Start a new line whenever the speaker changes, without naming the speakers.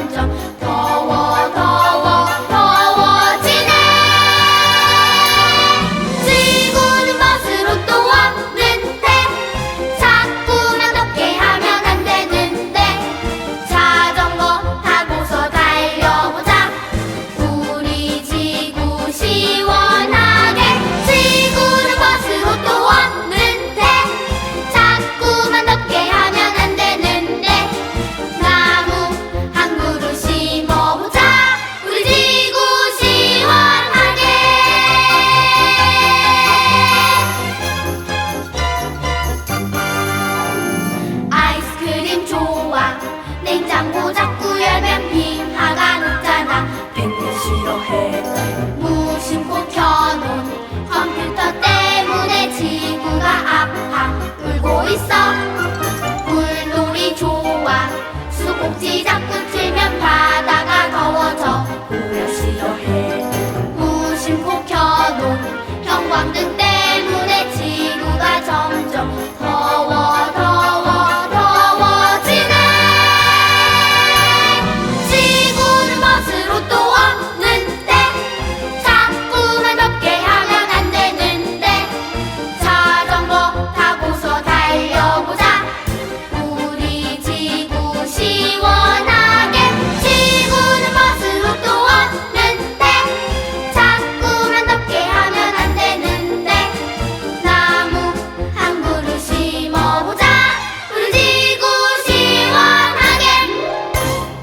嗯 무심코 켜놓은 컴퓨터 때문에 지구가 아파 울고 있어. 물놀이 좋아. 수꼭지 잡고 틀면 바다가 더워져. 우려 싫어해 무심코 켜놓은 형광등